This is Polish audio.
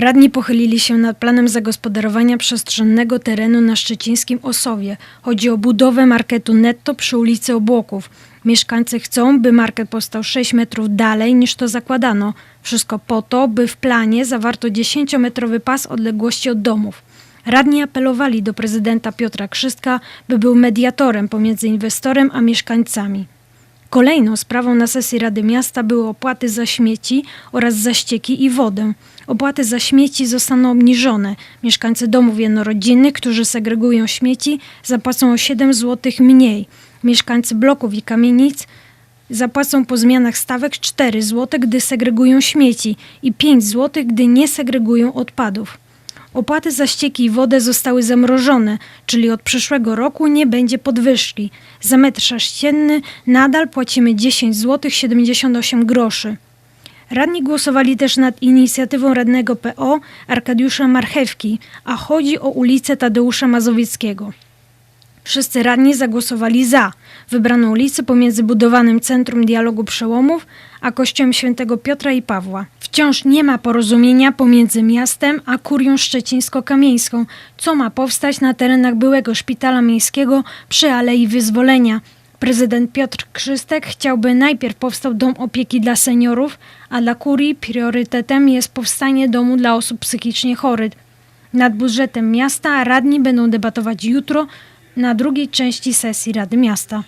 Radni pochylili się nad planem zagospodarowania przestrzennego terenu na szczecińskim Osowie. Chodzi o budowę marketu netto przy ulicy Obłoków. Mieszkańcy chcą, by market powstał 6 metrów dalej niż to zakładano. Wszystko po to, by w planie zawarto 10-metrowy pas odległości od domów. Radni apelowali do prezydenta Piotra Krzystka, by był mediatorem pomiędzy inwestorem a mieszkańcami. Kolejną sprawą na sesji Rady Miasta były opłaty za śmieci oraz za ścieki i wodę. Opłaty za śmieci zostaną obniżone. Mieszkańcy domów jednorodzinnych, którzy segregują śmieci, zapłacą o 7 zł mniej. Mieszkańcy bloków i kamienic zapłacą po zmianach stawek 4 zł, gdy segregują śmieci i 5 zł, gdy nie segregują odpadów. Opłaty za ścieki i wodę zostały zamrożone, czyli od przyszłego roku nie będzie podwyżki. Za metr sześcienny nadal płacimy 10 zł 78 groszy. Radni głosowali też nad inicjatywą radnego PO Arkadiusza Marchewki, a chodzi o ulicę Tadeusza Mazowieckiego. Wszyscy radni zagłosowali za. Wybrano ulicę pomiędzy budowanym Centrum Dialogu Przełomów a Kościołem Świętego Piotra i Pawła. Wciąż nie ma porozumienia pomiędzy miastem a kurią szczecińsko-kamieńską, co ma powstać na terenach byłego szpitala miejskiego przy Alei Wyzwolenia. Prezydent Piotr Krzystek chciałby najpierw powstał dom opieki dla seniorów, a dla kurii priorytetem jest powstanie domu dla osób psychicznie chorych. Nad budżetem miasta radni będą debatować jutro na drugiej części sesji Rady Miasta.